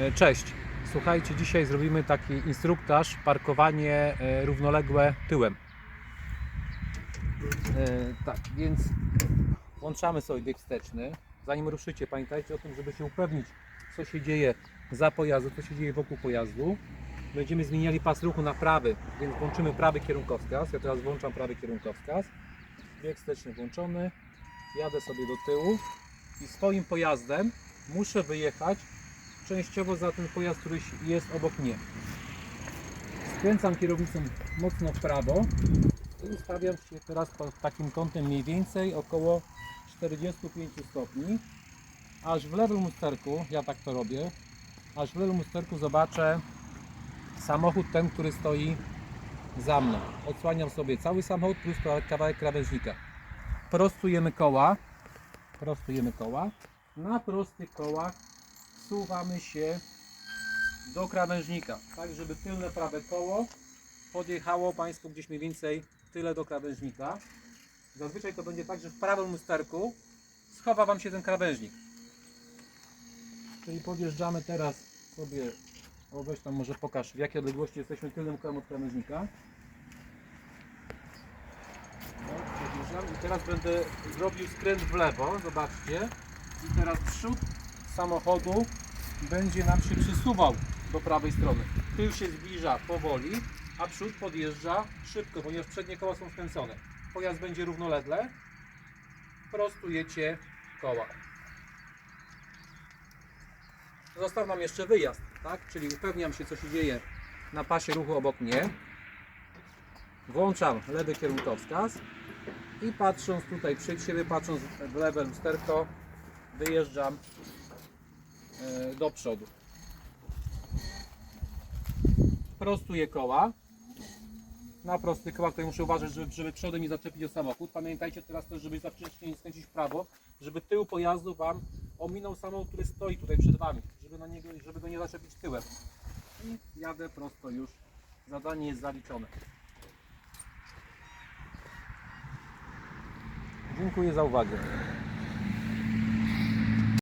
E, Cześć. Słuchajcie, dzisiaj zrobimy taki instruktaż parkowanie e, równoległe tyłem. E, tak, więc włączamy sobie bieg wsteczny. Zanim ruszycie, pamiętajcie o tym, żeby się upewnić, co się dzieje za pojazdem, co się dzieje wokół pojazdu. Będziemy zmieniali pas ruchu na prawy, więc włączymy prawy kierunkowskaz. Ja teraz włączam prawy kierunkowskaz. Bieg wsteczny włączony. Jadę sobie do tyłu i swoim pojazdem muszę wyjechać częściowo za ten pojazd, który jest obok mnie. Skręcam kierownicą mocno w prawo i ustawiam się teraz pod takim kątem mniej więcej około 45 stopni. Aż w lewym lusterku, ja tak to robię, aż w lewym lusterku zobaczę samochód ten, który stoi za mną. Odsłaniam sobie cały samochód plus kawałek krawężnika. Prostujemy koła, prostujemy koła. Na prostych kołach wsuwamy się do krawężnika, tak żeby tylne prawe koło podjechało Państwu gdzieś mniej więcej tyle do krawężnika. Zazwyczaj to będzie tak, że w prawym lusterku schowa Wam się ten krawężnik. Czyli podjeżdżamy teraz sobie, o weź tam może pokaż w jakiej odległości jesteśmy tylnym kołem od krawężnika. I teraz będę zrobił skręt w lewo, zobaczcie. I teraz przód samochodu będzie nam się przesuwał do prawej strony. Tył się zbliża powoli, a przód podjeżdża szybko, ponieważ przednie koła są skręcone. Pojazd będzie równolegle. Prostujecie koła. Został nam jeszcze wyjazd, tak? Czyli upewniam się, co się dzieje na pasie ruchu obok mnie. Włączam lewy kierunkowskaz i patrząc tutaj przed siebie, patrząc w lewe lusterko, wyjeżdżam do przodu. Prostuję koła. Na prostych kołach tutaj muszę uważać, żeby, żeby przodem nie zaczepić o samochód. Pamiętajcie teraz też, żeby za wcześnie nie skręcić w prawo, żeby tył pojazdu Wam ominął samochód, który stoi tutaj przed Wami, żeby, na niego, żeby go nie zaczepić tyłem. I jadę prosto już. Zadanie jest zaliczone. Dziękuję za uwagę.